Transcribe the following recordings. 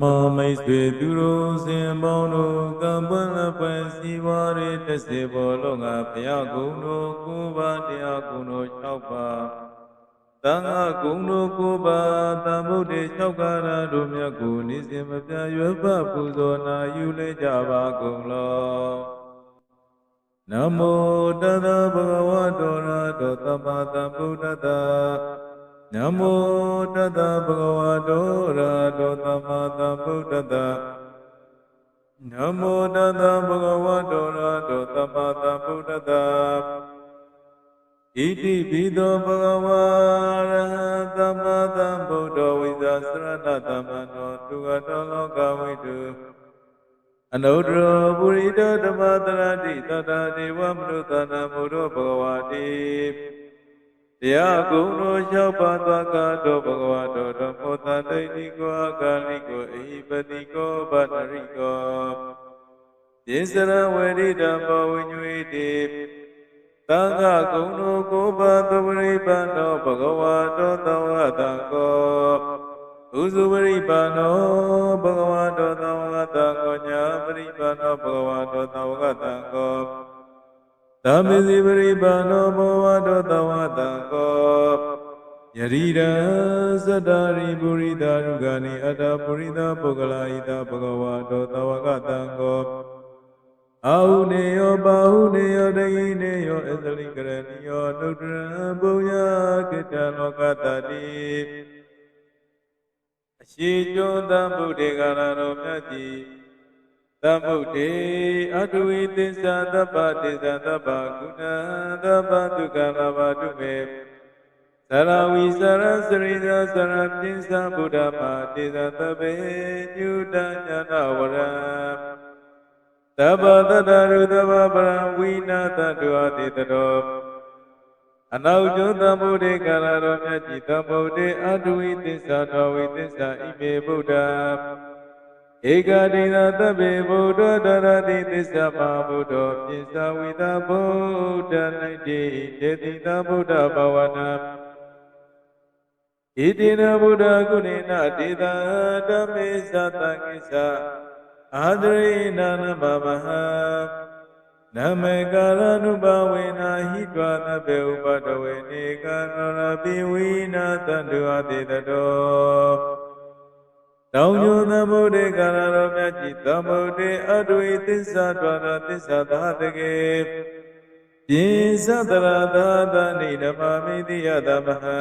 မောမိတ်ဆွေသူတို့စဉ်ပေါင်းတို့ကံပွင့်လက်ပွဲစီဝါရီတစ်စေဘောလုံးကဘုရားကုံတို့ကိုးပါးတရားကုံတို့၆ပါးသံဃာကုံတို့ကိုးပါးတမ္ဗုဒ္ဓေ၆ကာရတို့မြတ်ကိုနေစဉ်မပြတ်ရွယ်ပပူဇော်နာယူလေကြပါကုန်လောနမောတတဗုဒ္ဓဝတ္တောရတောသမ္မာသမ္ဗုဒ္ဓတ္တ နမောတတဗုဒ္ဓဝါတောရာတောသမ္မာသမ္ဗုဒ္ဓတ္တနမောတတဗုဒ္ဓဝါတောရာတောသမ္မာသမ္ဗုဒ္ဓတ္တဣတိပိသောဘဂဝါရဟံသမ္မာသမ္ဗုဒ္ဓဝိဇာစရဏသမ္မနောသူကတောလောကဝိတုအနုတ္တရောပုရိတဓမ္မတရတိတတဒေဝမနုဿနာမုဒ္ဓဘဂဝါတိ တရားကုံတို့လျှောက်ပါသွားကားတော်ဘဂဝါတော်ဓမ္မောတတိတိကောအကာလိကိုအဟိပတိကောဗတရိကောယေစရဝေရိဓမ္မဝိညွေတိသံဃာကုံတို့ကိုပါသဝရိပန္နောဘဂဝါတော်သဝတံကောဥစုဝရိပန္နောဘဂဝါတော်သဝတံကောညာပရိပန္နောဘဂဝါတော်သဝတံကော သာမေဇိပရိပါဏောဘောဝတောတဝတံကောယရိရံသတ္တရိပုရိသရုဂာနိအတ္တပုရိသပုဂ္ဂလာဣတဘဂဝါတောတဝကတံကောအာဟုနေယောပါဟုနေယောတယိနေယောအသလိကရဏီယောနုတ္တရံပုညကိတလောကတတိအရှိကျွန်းတံဗုဒ္ဓေကာရတော်မြတ်ကြီး သမုဒ္ဒေအတုဝိသစ္စာသဗ္ဗတိသသဗ္ဗကုဏသဗ္ဗဒုက္ခလဘတုမေသရဝိသရစရိယသရပြင်းစဗုဒ္ဓမာတေသသဗ္ဗေညုတညာနာဝရံသဗ္ဗတတရုသဗ္ဗပရံဝိနာတတုအတိတတောအနောက်ကျွန်းသမုဒ္ဒေကာရတော်မြတ်ကြီးသမုဒ္ဒေအတုဝိသစ္စာတော်ဝိသစ္စာဣမေဗုဒ္ဓံ ဧကတိသာတဗ္ဗေဗုဒ္ဓတရတိသစ္စာမဗုဒ္ဓောပိစ္ဆဝိသဗုဒ္ဓနိတိတေတိသာဗုဒ္ဓဘာဝနာဣတိနဗုဒ္ဓကုဏေနတေသာဓမ္မေသတံကိစ္စအာဒရိနာနမမဟနမေကာရနုဘဝေနာဟိတွာသဗ္ဗေဥပတဝေနေကနောရပိဝိနာတန္တုအတိတတော တောင်ညွသမုဒ္ဒေကာရတော်မြတ်ကြီးသမုဒ္ဒေအတုဝိသစ္စာဒွါရသစ္စာသာတကေပိသတရသာသနိဓမ္မမိတိယသမဟံ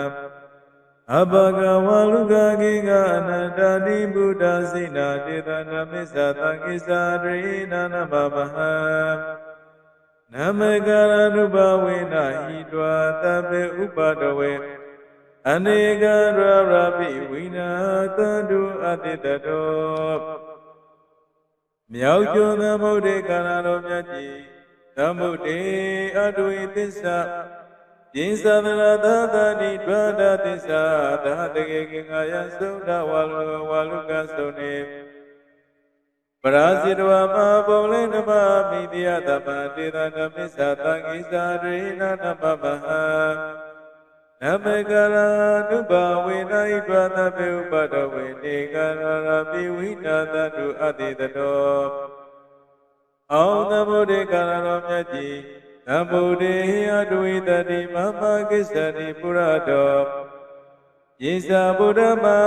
အဘဂဝါလူကကိကအနန္တတိဗုဒ္ဓစိနာတေသနာမစ္ဆသံကိစ္စဒရိနာနမမဟံနမေကာရနုဘဝေနဟိတွာတပေဥပဒဝေ အနေကရရပိဝိနာတတုအတိတတောမြောက်ကျွန်းသမုဒ္ဒေကာရတော်မြတ်ကြီးသမုဒ္ဒေအတုဝိသစ္စာပြင်းသဒရသာသတိဒွါဒသစ္စာသာတကေကင်္ဂယသုဒ္ဓဝါလူဝါလူကသုနေပရာဇိတဝမဘုံလေနမမိတိယတပံတေသနမစ္ဆာတံကိစ္စရိနာနမမဟံ နမေကရာနုဘဝေနဣတွာသဗ္ဗေဥပဒဝေနေကရာရပိဝိနာတတုအတိတတောအောင်သမုဒ္ဒေကာရတော်မြတ်ကြီးသမုဒ္ဒေအတဝိတတိမမကိစ္စတိပုရတောယေဇာဗုဒ္ဓမာ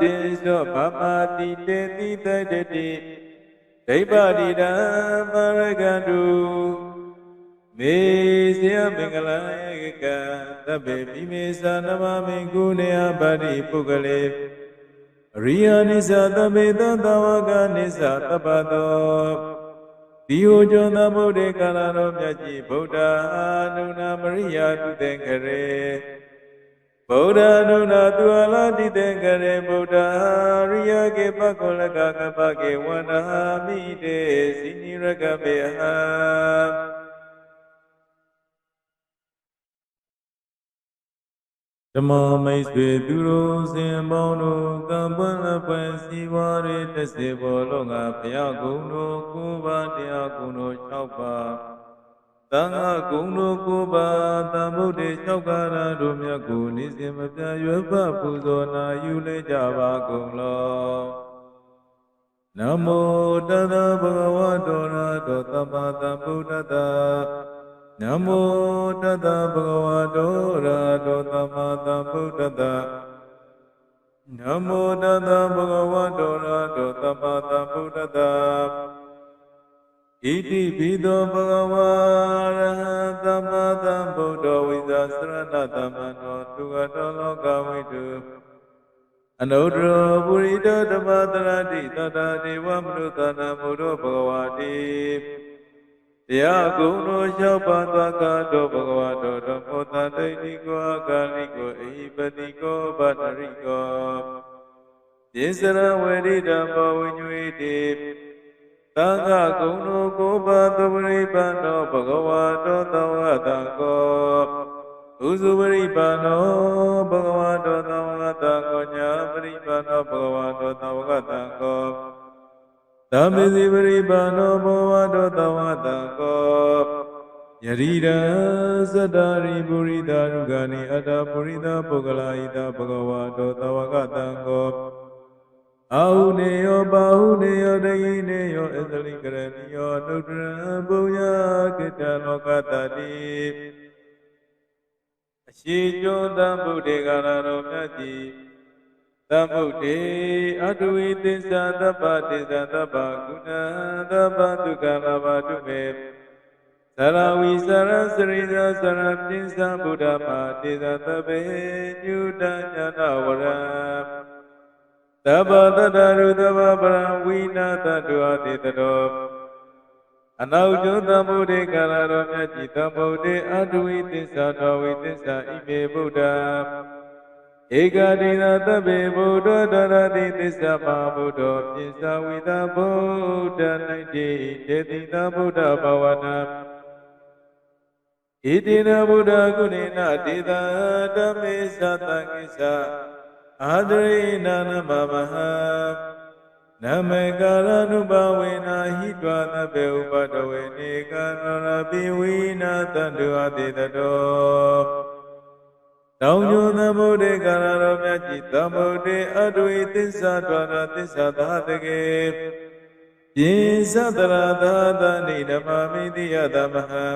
တေသောဗမာတိတေတိတတတိဒိဗ္ဗတိတံမရကတုမေဇယမင်္ဂလာဧ ကံသဗ္ဗေပိမေသာနမမေကုနေယပါတိပုဂ္ဂလေအရိယာနိစ္စသဗ္ဗေသံသဝကနိစ္စသဗ္ဗတောဒီဟောကျော်သမုဒ္ဒေကာလတော်မြတ်ကြီးဗုဒ္ဓအာနုနာမရိယာတုတေခရေဗုဒ္ဓနုနာသူအလာတိတေခရေဗုဒ္ဓရိယကေပက္ခောလကကပကေဝန္ဒာမိတေစိနိရကပေဟံ ဓမ္မမိတ်ဆွေသူတို့စဉ်ပေါင်းတို့ကံပွင့်လက်ပွဲစီဝါရီတစ်စေဘောလုံးကဘုရားကုံတို့ကိုးပါးတရားကုံတို့၆ပါးသံဃာကုံတို့ကိုးပါးသမုဒ္ဒေ၆ကာရတို့မြတ်ကိုနေစဉ်မပြတ်ရွယ်ပပူဇော်နာယူလေကြပါကုန်လောနမောတတဗုဒ္ဓဝါတောရာတောသမ္မာသမ္ဗုဒ္ဓတ္တ နမောတတဗုဒ္ဓဝါတောရာတောသမ္မာသမ္ဗုဒ္ဓတ္တနမောတတဗုဒ္ဓဝါတောရာတောသမ္မာသမ္ဗုဒ္ဓတ္တဣတိပိသောဘဂဝါရဟံသမ္မာသမ္ဗုဒ္ဓဝိဇာစရဏသမ္မနောသူကတောလောကဝိတုအနုတ္တရပုရိတဓမ္မတရတိတတဒေဝမနုဿာနမုဒ္ဓဘဂဝါတိ တရားကုံတော်လျှောက်ပါသွားကတော်ဘဂဝါတော်ဓမ္မောတတိတိကောအကာလိကိုအဟိပတိကောဗတရိကောယေစရဝေရိဓမ္မဝိညွေတိသံဃာကုံတော်ကိုပါသဝရိပန္နောဘဂဝါတော်သဝတံကောဥစုပရိပန္နောဘဂဝါတောသဝကတံကောညာပရိပန္နောဘဂဝါတောသဝကတံကော သမ္မေစီပရိပန္နောဘဂဝါတောသဝကတံကောယရိဒံသတ္တရိပုရိသရုဂာနိအတ္တပုရိသပုဂ္ဂလာဣတဘဂဝါတောသဝကတံကောအာဟုနေယောပါဟုနေယောတယိနေယောအသလိကရဏီယောနုတ္တရဘုယကိတလောကတတိအရှိကျွန်းတံဗုဒ္ဓေကာရတော်မြတ်ကြီး တံဗုဒ္ဓေအတုဝိသစ္စာတပ္ပတိစ္ဆာတပ္ပကုဏတပ္ပဒုက္ခလာဘတုမေသရဝိသရစရိသသရပိစ္ဆာဗုဒ္ဓမာတေသတပေညုတညာနဝရံတပ္ပတတရုတပ္ပပရံဝိနာတတုအတိတတောအနောက်ကျွန်းသမုဒိကာရတော်မြတ်ကြီးသမုဒိအတုဝိသစ္စာတော်ဝိသစ္စာဣမေဗုဒ္ဓ ဧကတိနာတဗ္ဗေဗုဒ္ဓတရတိသစ္စာမဗုဒ္ဓပိစ္ဆဝိသဗုဒ္ဓနိတိတေတိတဗုဒ္ဓဘာဝနာဣတိနဗုဒ္ဓကုဏေနတေတဓမ္မေသတံကိစ္စအာဒရိနာနမမဟနမေကာရနုဘဝေနာဟိတွာသဗ္ဗေဥပတဝေနေကနရပိဝိနာတတုအတိတတော တောင်ကျိုသမုဒ္ဒေကာရတော်မြတ်ကြီးသမုဒ္ဒေအတုဝိသစ္စာတော်ရသစ္စာသာတကေပိသတရသာသနိဓမ္မမိတိယသမဟံ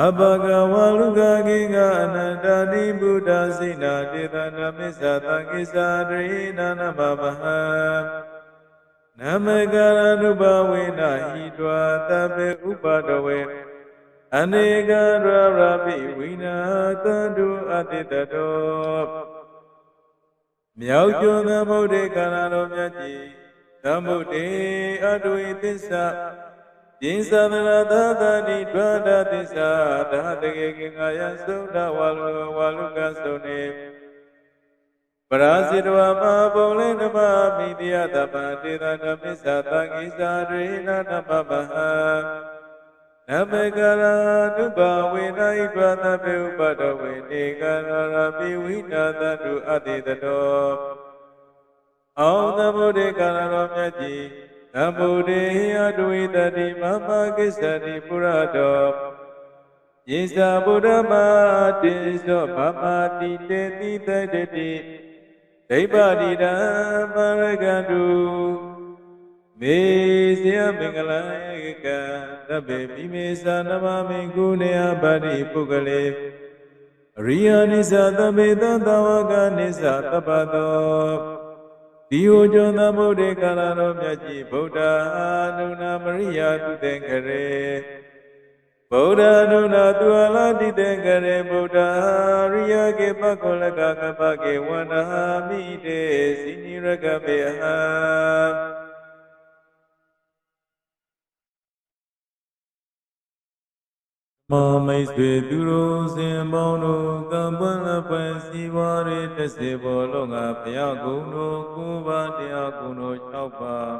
အဘဂဝလူကကိကအနန္တတိဗုဒ္ဓစိနာတေသနာမစ္ဆာတံကိစ္ဆာဒရိနာနမမဟံနမကရဏုဘဝေနဟိတွာတပေဥပါဒဝေ အနေကရရပိဝိနာတတုအတိတတောမြောက်ကျော်သမုဒ္ဒေကာရတော်မြတ်ကြီးသမုဒ္ဒေအတုဝိသစ္စာပိသဗရသာသတိဒွါဒသစ္စာသာတကေကင်္ဂယသုဒ္ဓဝါလူဝါလူကသုနေပရာဇိတဝမဘုံလေနမမိတိယတပံတေသနမစ္ဆာတံကိစ္ဆာရေနနမမဟံ နမေကရာနုဘဝေနိဗ္ဗာနပေဥပဒဝေနေကရရပိဝိနာတတုအတိတတောအောင်သမုဒ္ဒေကာရတော်မြတ်ကြီးနဗုဒ္ဓေယဒဝိတတိမမကိစ္ဆတိပုရတောယေသဗုဒ္ဓမာတိသောဗမာတိတေတိတတတိဒိဗ္ဗတိတံပရကတု မေဇယမင်္ဂလယကံတဗ္ဗေမိမေသာနမမေကုနေယပါတိပုဂ္ဂလေအရိယာနိသသဗ္ဗေတသဝကနိသတပ္ပတောဒီဟိုကျော်သမုဒ္ဒေကာလတော်မြတ်ကြီးဗုဒ္ဓအာနုနာမရိယာတုတေကရေဗုဒ္ဓနုနာသူအလာတိတေကရေဗုဒ္ဓရိယကေပကောလကကပကေဝန္ဒဟာမိတေစိနိရကပေဟံ မမိတ်ဆွေသူတို့စင်ပေါင်းတို့ကံပွင့်လပွဲစီဝါရေတစေဘောလုံးကဘုရားကုံတို့ကိုးပါးတရားကုံတို့၆ပါး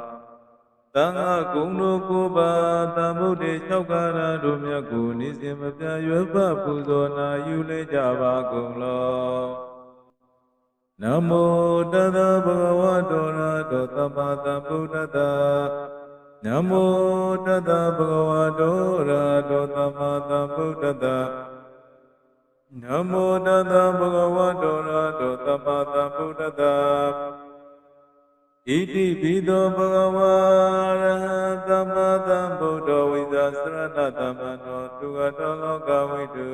သံဃာကုံတို့ကိုးပါးသမုဒ္ဒေ၆ကာရတို့မြတ်ကိုနေစဉ်မပြရွယ်ပပူဇော်နာယူလေကြပါကုန်လောနမောတသဗ္ဗဝတောရတောသမ္မာသမ္ဗုဒ္ဓတ္တ နမောတတဗုဒ္ဓဝါတောရာတောသမ္မာသမ္ဗုဒ္ဓတ္တနမောတတဗုဒ္ဓဝါတောရာတောသမ္မာသမ္ဗုဒ္ဓတ္တဣတိပိသောဘဂဝါရဟံသမ္မာသမ္ဗုဒ္ဓဝိဇာစရဏသမ္မနောသူကတောလောကဝိတု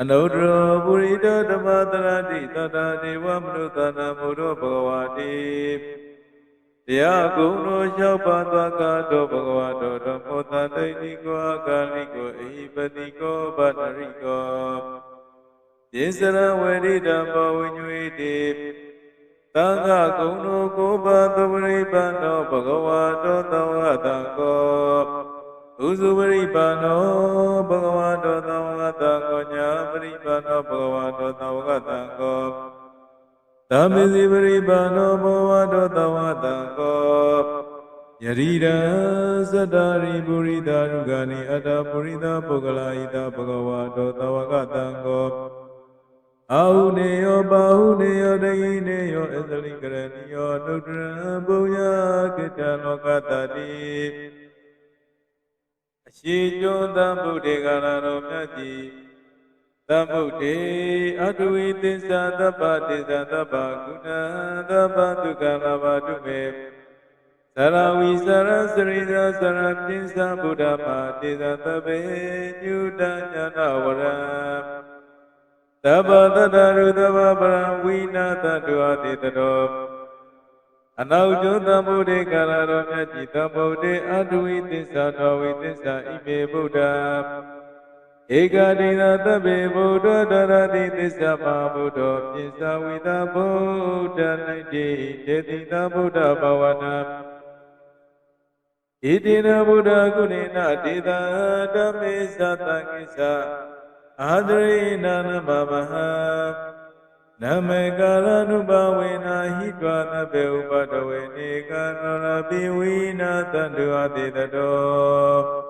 အနုတ္တရောပုရိသဓမ္မတရတိတတဒေဝမနုဿနာမုဒ္ဓဘဂဝါတိ တရားကုံတို့လျှောက်ပါသွားကတောဘဂဝါတောဓမ္မောတတိတိကောအကာလိကောအဟိပတိကောဗတရိကောယေစရဝေရိဓမ္မဝိညွေတိသံဃာကုံတို့ကိုပါသဝရိပန္နောဘဂဝါတောသဝတံကောဥစုပရိပန္နောဘဂဝါတောသဝတံကောညာပရိပန္နောဘဂဝါတောသဝတံကော သမ္မေစီပရိပန္နောဘဂဝါတောသဝတံကောယရိရသတ္တရိပုရိသရုဂာနိအတ္တပုရိသပုဂ္ဂလာဣတဘဂဝါတောသဝကတံကောအာဟုနေယောပါဟုနေယောတယိနေယောအသလိကရဏီယောနုတ္တရံဘုံယကိတံလောကတတိအရှိကျွန်းသံဗုဒ္ဓေကာရတော်မြတ်ကြီး သံဗုဒ္ဓေအတုဝိသစ္စာသဗ္ဗသစ္စာသဗ္ဗကုဏသဗ္ဗဒုက္ခလာဘတုမေသရဝိသရစရိသသရပိစ္ဆဗုဒ္ဓမာတေသသဗ္ဗေညုတညာနဝရံသဗ္ဗတတရုသဗ္ဗပရံဝိနာတတုအတိတတောအနောက်ကျွန်းသံဗုဒ္ဓေကာရတော်မြတ်ကြီးသံဗုဒ္ဓေအတုဝိသစ္စာတော်ဝိသစ္စာဣမေဗုဒ္ဓ ဧကတိနာသဗ္ဗေဗုဒ္ဓတရတိသစ္စာမဗုဒ္ဓပိစ္ဆဝိသဗုဒ္ဓနိတိတေတိသဗုဒ္ဓဘာဝနာဣတိနဗုဒ္ဓကုဏေနတေတံဓမ္မေသတံကိစ္စအာဒရိနာနမမဟနမေကာရနုဘဝေနာဟိတွာသဗ္ဗေဥပတဝေနေကနောရပိဝိနာတန္တုအတိတတော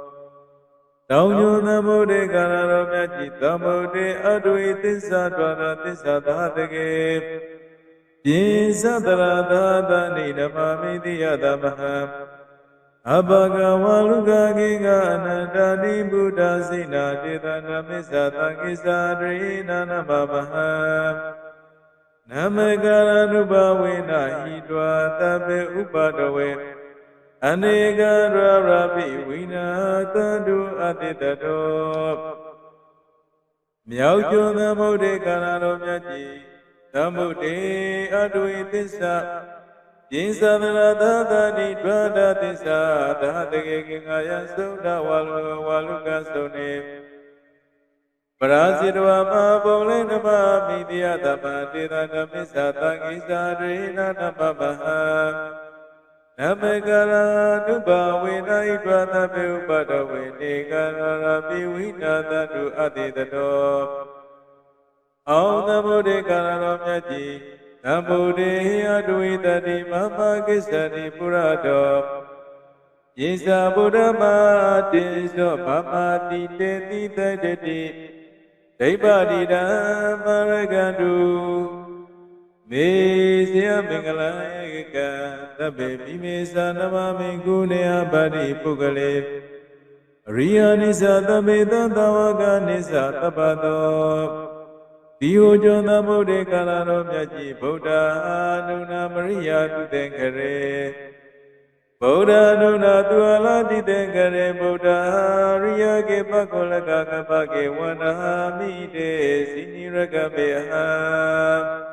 တောင်ညုသမုဒ္ဒေကာရတော်မြတ်ကြီးသမုဒ္ဒေအတ္တဝိသစ္စာတွာရသစ္စာသာတကေပိသတရသာသနိဓမ္မမိတိယသမဟံအဘဂဝလူကကိကအနန္တတိဗုဒ္ဓစိနာတေသနာမစ္ဆသံကိစ္စာဒရိနာနမမဟံနမကရဏုဘဝေနဟိတွာသဗ္ဗေဥပတဝေ အနေကရရပိဝိနာတတုအတိတတောမြောက်ကျွန်းသမုဒ္ဒေကာရတော်မြတ်ကြီးသမုဒ္ဒေအတုဝိသစ္စာပိသဗရသသတိဒွါဒသစ္စာသာတကေကင်္ဂယသုဒ္ဓဝါလူဝါလူကသုနေပရာဇိတဝမပုံလေနမမိတိယသမတေသနမစ္ဆာတံကိသာရေနနမမဟံ နမေကရာနုဘဝေနဣတွာသဗ္ဗေဥပဒဝေနေကရာရပိဝိနာတတုအတိတတောအောင်သမုဒ္ဒေကာရတော်မြတ်ကြီးနဗုဒ္ဓေအတဝိတတိမမကိစ္စတိပုရတောယေဇာဗုဒ္ဓမာတေသောမမတိတေတိတတတိဒိဗ္ဗတိတံမရကတု မေဇယမင်္ဂလဧကံသဗ္ဗေမိမေသာနမမေကုနေယပါတိပုဂ္ဂလေအရိယာနိသသဗ္ဗေသံတဝကနိသသဗ္ဗတောဒီဟောကျော်သမုဒ္ဒေကာလတော်မြတ်ကြီးဗုဒ္ဓအာနုနာမရိယာတုတေခရေဗုဒ္ဓနုနာသူအလာတိတေကရေဗုဒ္ဓရိယကေပကောလကကပကေဝန္ဒာမိတေစိနိရကပေဟံ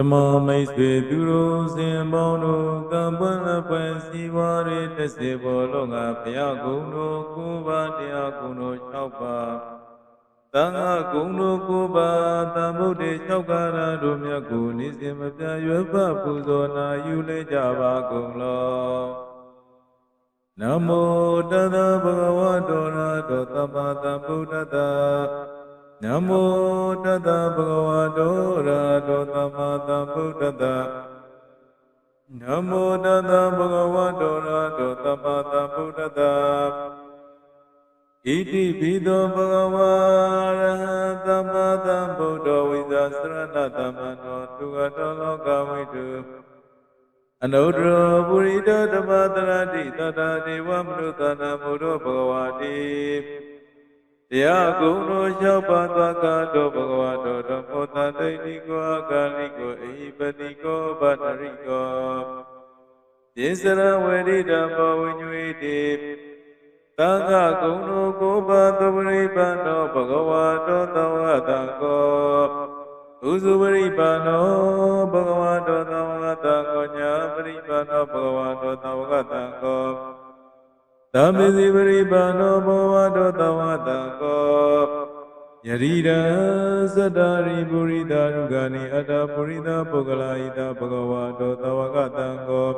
ဓမ္မမိတ်ဆွေသူတို့စင်ပေါင်းတို့ကံပွင့်အပွဲစီဝါရေတစေဘောလုံးကဘုရားကုံတို့ကိုးပါးတရားကုံတို့၆ပါးသံဃာကုံတို့ကိုးပါးတမ္ဗုဒ္ဓေ၆ကာရတို့မြတ်ကိုနေစဉ်မပြတ်ရွယ်ဖပူဇော်နာယူလေကြပါကုန်လောနမောတသဗုဒ္ဓဝါတောရာတောသမ္မာသမ္ဗုဒ္ဓတ္တ နမောတတဗုဒ္ဓဝါတောရာတောသမ္မာသမ္ဗုဒ္ဓတ္တနမောတတဗုဒ္ဓဝါတောရာတောသမ္မာသမ္ဗုဒ္ဓတ္တဣတိပိသောဘဂဝါရဟံသမ္မာသမ္ဗုဒ္ဓဝိဇာစရဏသမ္မနောသူကတောလောကဝိတုအနုတ္တရပုရိသဓမ္မတရတိတတဒေဝမနုဿနာမုဒ္ဓဘဂဝါတိ တရားကုံတော်လျှောက်ပါသွားကတော့ဘဂဝါတော်ဓမ္မောတန်တိတိကောအကာလိကောအဟိပတိကောဗတ္တရိကောယေစရဝေရိဓမ္မဝိညွေတိသံဃာကုံတော်ကိုပါသဝရိပန္နောဘဂဝါတော်သဝတံကောဥစုပရိပန္နောဘဂဝါတော်သဝတံကောညာပရိပန္နောဘဂဝါတော်သဝတံကော သမ္မေစီပရိပန္နောဘဂဝါတော်သဝတံကောယရိဒံသတ္တရိပုရိသရုဂာနိအတ္တပုရိသပုဂ္ဂလာဣတဘဂဝါတော်သဝကတံကော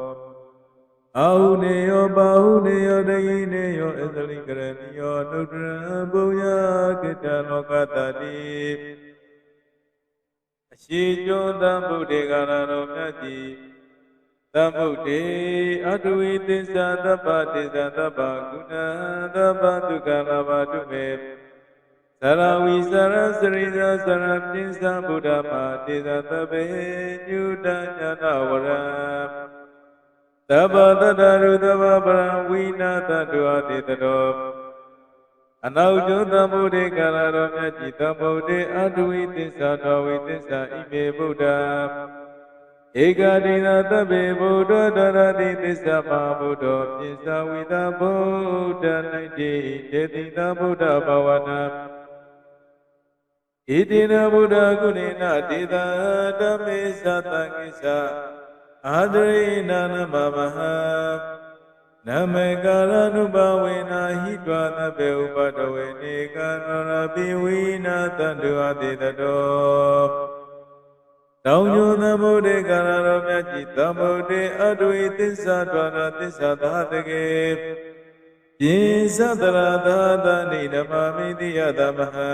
အာဟုနေယောပါဟုနေယောတယိနေယောအသလိကရဏီယောနုတ္တရဘုံယကိတလောကတတိအရှိကျောတံဗုဒ္ဓေကာရတော်မြတ်ကြီး သမ္ဗုဒ္ဓေအတုဝိသစ္စာသဗ္ဗတိစ္ဆာသဗ္ဗကုဏသဗ္ဗဒုက္ခလာဘတုမေသရဝိသရစရိဇာသရပစ္ဆဗုဒ္ဓမာတေဇသဗ္ဗေညုတညာနာဝရံသဗ္ဗတတ္တရုသဗ္ဗပရံဝိနာတတုအတိတတောအနောက်ကျောသမ္ဗုဒ္ဓေကာလတော်မြတ်ကြီးသမ္ဗုဒ္ဓေအတုဝိသစ္စာတော်ဝိသစ္စာဣမေဗုဒ္ဓံ ဧကတိနာတဗ္ဗေဗုဒ္ဓတရတိသစ္စာမဗုဒ္ဓေပစ္ဆဝိသဗုဒ္ဓနိတိတေတိသဗုဒ္ဓဘာဝနာဣတိနဗုဒ္ဓကုဏေနတေတဓမ္မေသတံကိစ္စအာဒရိနာနမမဟနမေကာရနုဘဝေနာဟိတွာသဗ္ဗေဥပတဝေနေကံရပိဝိနာတန္တုအတိတတော တောင်ညိုသမုဒ္ဒေကာရတော်မြတ်ကြီးသမုဒ္ဒေအတုဝိသစ္စာဒွါရသစ္စာသာတကေပိသတရာသာသနိဓမ္မမိတိယသမဟံ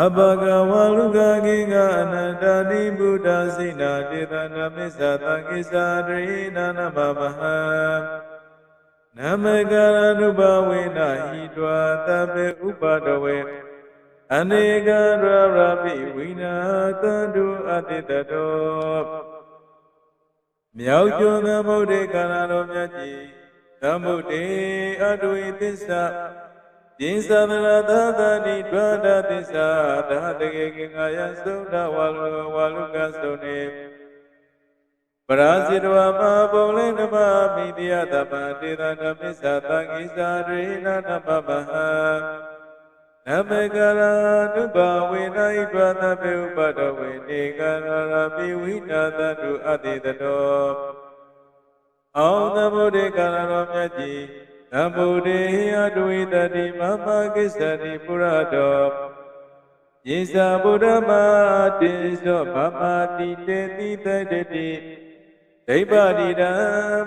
အဘဂဝလူကကိကအနန္တတိဗုဒ္ဓစိနာတေသနာမစ္ဆသံကိစ္စဒရိနာနမမဟံနမကရဏုဘဝေနဟိတွာသဗ္ဗေဥပါဒဝေ အနေကရရပိဝိနာတတုအတိတတောမြောက်ကျော်သမုဒ္ဒေကာရတော်မြတ်ကြီးသမုဒ္ဒေအတုဝိသစ္စာကျင်းသဗလာသာသတိဒွါဒသစ္စာသာတကေကင်္ဂယသုဒ္ဓဝါလူဝါလူကသုနေပရာဇိတဝမဘုံလေနမမိတိယတပံတေသနမစ္ဆာတံကိစ္စရေနနပပဟံ နမေကရာနုဘဝေနိဒွါသပေဥပဒဝေနေကရရပိဝိနာတတုအတိတတောအောင်သမုဒ္ဒေကာရတော်မြတ်ကြီးနဗုဒ္ဓေအတဝိတတိမမကိစ္စတိပုရတောယေဇာဗုဒ္ဓမာတေသောဗမာတိတေတိတတတိဒိဗ္ဗတိတံ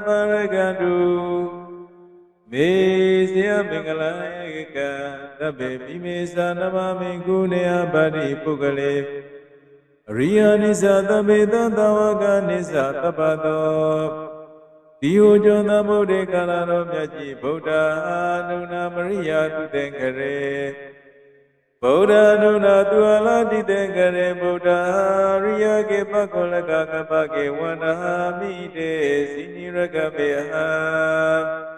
ပါရကတုမေ ဇယမင်္ဂလယကံတဗ္ဗေမိမေသာနမမေကုနေယပါတိပုဂ္ဂလေအရိယာနိသသဗ္ဗေသတဝကနိသတပ္ပတောဒီဟူကျော်သမုဒ္ဒေကာလတော်မြတ်ကြီးဗုဒ္ဓအာနုနာမရိယာတုတေကရေဗုဒ္ဓနုနာသူအလာတိတေကရေဗုဒ္ဓရိယကေပကောလကကပကေဝန္ဒာမိတေစိနိရကပေဟံ